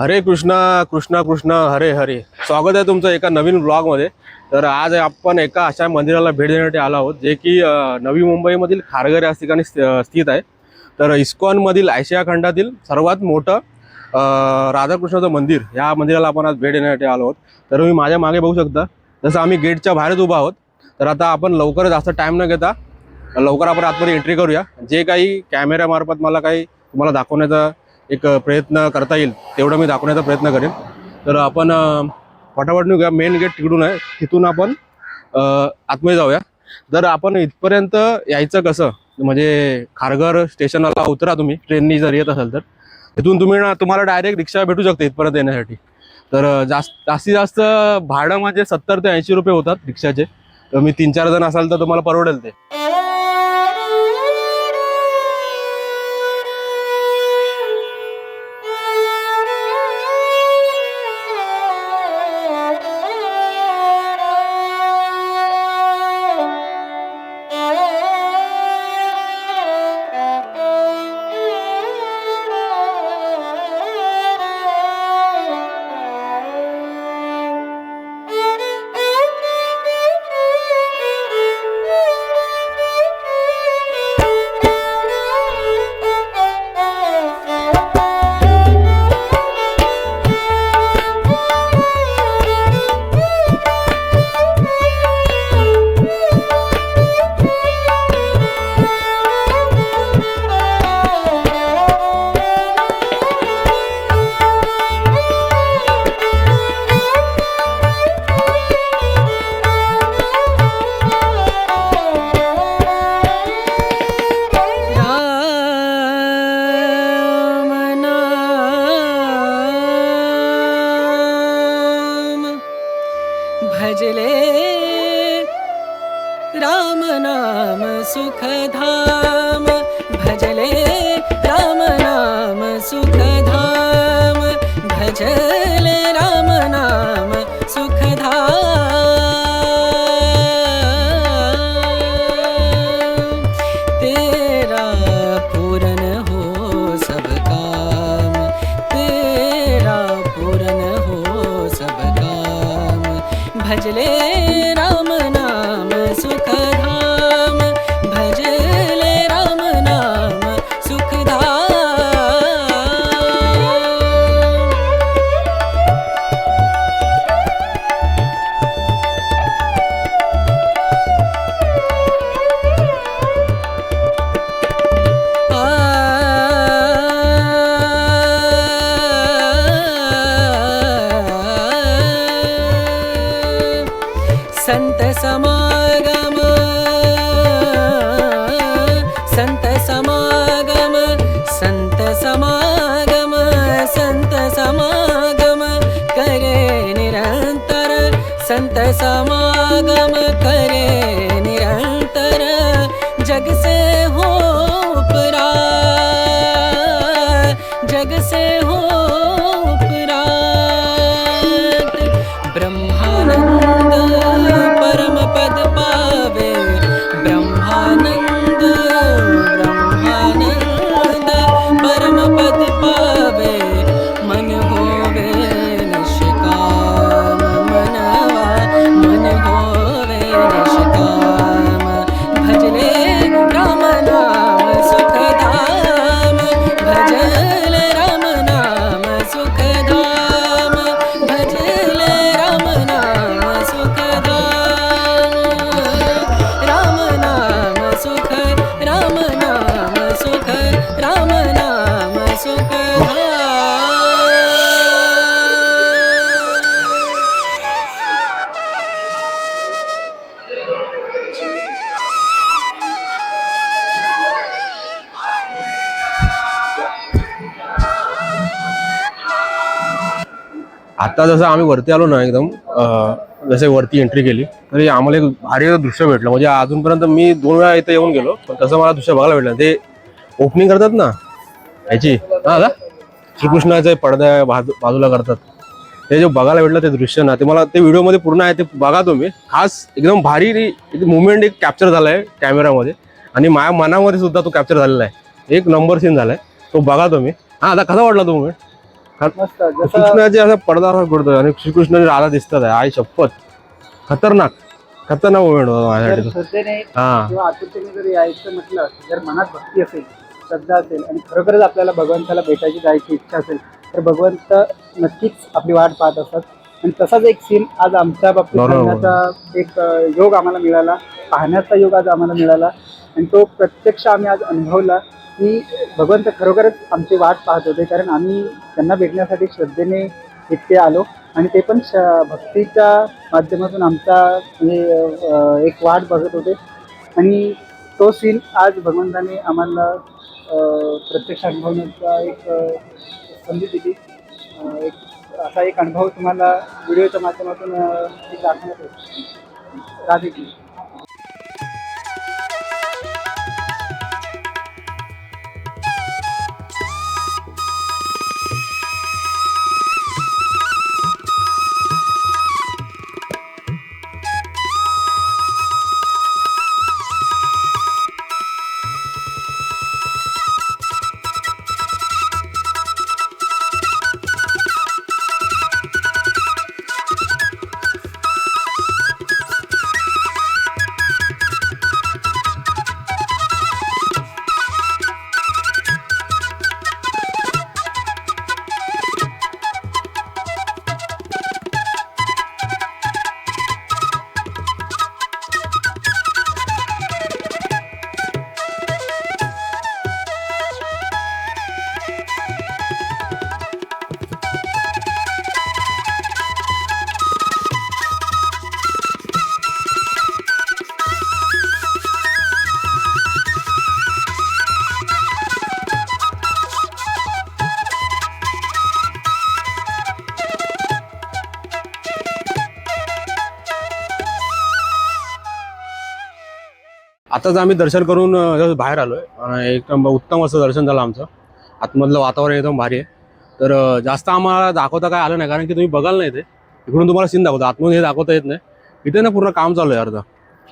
हरे कृष्णा कृष्णा कृष्णा हरे हरे. स्वागत आहे तुमचं एका नवीन ब्लॉगमध्ये. तर आज आपण एका अशा मंदिराला भेट देण्यासाठी आलो आहोत जे की नवी मुंबईमधील खारघर या ठिकाणी स्थित आहे. तर इस्कॉनमधील आशिया खंडातील सर्वात मोठं राधाकृष्णाचं मंदिर या मंदिराला आपण आज भेट देण्यासाठी आलो आहोत. तर तुम्ही माझ्या मागे बघू शकता जसं आम्ही गेटच्या बाहेरच उभा आहोत तर आता आपण लवकर जास्त टाईम न घेता लवकर आपण आतमध्ये एंट्री करूया. जे काही कॅमेऱ्यामार्फत मला काही तुम्हाला दाखवण्याचा एक प्रयत्न करता येईल तेवढं मी दाखवण्याचा प्रयत्न करेन. तर आपण फटाफट निघूया. मेन गेट तिकडून आहे. तिथून आपण आतमध्ये जाऊया. जर आपण इथपर्यंत यायचं कसं? म्हणजे खारघर स्टेशनला उतरा तुम्ही. ट्रेननी जर येत असाल तर. तिथून तुम्ही ना तुम्हाला डायरेक्ट रिक्षा भेटू शकते इथपर्यंत येण्यासाठी. तर जास्त जास्तीत जास्त भाडं म्हणजे सत्तर ते ऐंशी रुपये होतात रिक्षाचे. तर मी तीन चार जण असाल तर तुम्हाला परवडेल ते. राम नाम सुखधाम। भजले राम नाम सुखधाम। भजले समागम संत समागम संत समागम संत समागम करे निरंतर संत समागम करे निरंतर जग से आता जसं आम्ही वरती आलो ना एकदम जसे वरती एंट्री केली तरी आम्हाला एक भारी दृश्य भेटलं. म्हणजे अजूनपर्यंत मी दोन वेळा इथं येऊन गेलो पण तसं मला दृश्य बघायला भेटलं. ते ओपनिंग करतात ना याची हा दादा श्रीकृष्णाचे पडद्या बाजू बाजूला करतात. ते जे बघायला भेटलं ते दृश्य ना ते मला ते व्हिडिओमध्ये पूर्ण आहे ते बघा तुम्ही. खास एकदम भारी मुवमेंट एक कॅप्चर झाला आहे कॅमेरामध्ये आणि माझ्या मनामध्ये सुद्धा तो कॅप्चर झालेला आहे. एक नंबर सीन झाला आहे तो बघा तुम्ही. हा आता कसा वाटला तो मुवमेंट कृष्णाचे असा पडदा असा पडतोय आणि श्रीकृष्ण राधा दिसतात आई शपथ. खतरनाक. खतरनाक मोमेंट होता माझ्यासाठी हा. जर यायचं म्हटलं जर मनात भक्ती असेल श्रद्धा असेल आणि खरोखरच आपल्याला भगवंताला भेटायची जायची इच्छा असेल तर भगवंत नक्कीच आपली वाट पाहत असतात आणि तसाच एक सीन आज आमच्या बाबतीत एक योग आम्हाला मिळाला. पाहण्याचा योग आज आम्हाला मिळाला. आणि तो प्रत्यक्ष आम्ही आज अनुभवला. की भगवंत खरोखरच आमची वाट पाहत होते कारण आम्ही त्यांना भेटण्यासाठी श्रद्धेने इथे आलो. आणि ते पण श- भक्तीच्या माध्यमातून आमचा म्हणजे एक वाट बघत होते. आणि तो सीन आज भगवंताने आम्हाला प्रत्यक्ष अनुभवण्याचा एक संधी दिली. एक असा एक अनुभव तुम्हाला व्हिडिओच्या माध्यमातून दाखवण्यात राधे आताच आम्ही दर्शन करून बाहेर आलोय. आणि एकदम उत्तम असं दर्शन झालं आमचं. आतमधलं वातावरण एकदम भारी आहे. तर जास्त आम्हाला दाखवता काय आलं नाही कारण की तुम्ही बघाल नाही ते. इकडून तुम्हाला सीन दाखवतो. आतमध्ये हे दाखवता येत नाही. इथे ना पूर्ण काम चालू आहे अर्ध.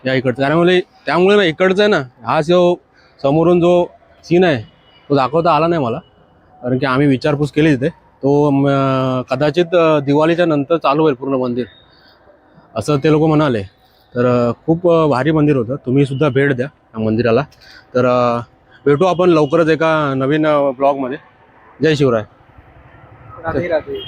या इकडचं. त्यामुळे म्हणजे त्यामुळे ना इकडचं आहे ना हा जो समोरून जो सीन आहे तो दाखवता आला नाही मला. कारण की आम्ही विचारपूस केली तिथे. तो कदाचित दिवाळीच्या नंतर चालू होईल पूर्ण मंदिर. असं ते लोक म्हणाले. तर खूप भारी मंदिर होतं. तुम्ही सुद्धा भेट द्या या मंदिराला. तर भेटू आपण लवकरच एका नवीन ब्लॉगमध्ये. जय शिवराय. राधे राधे.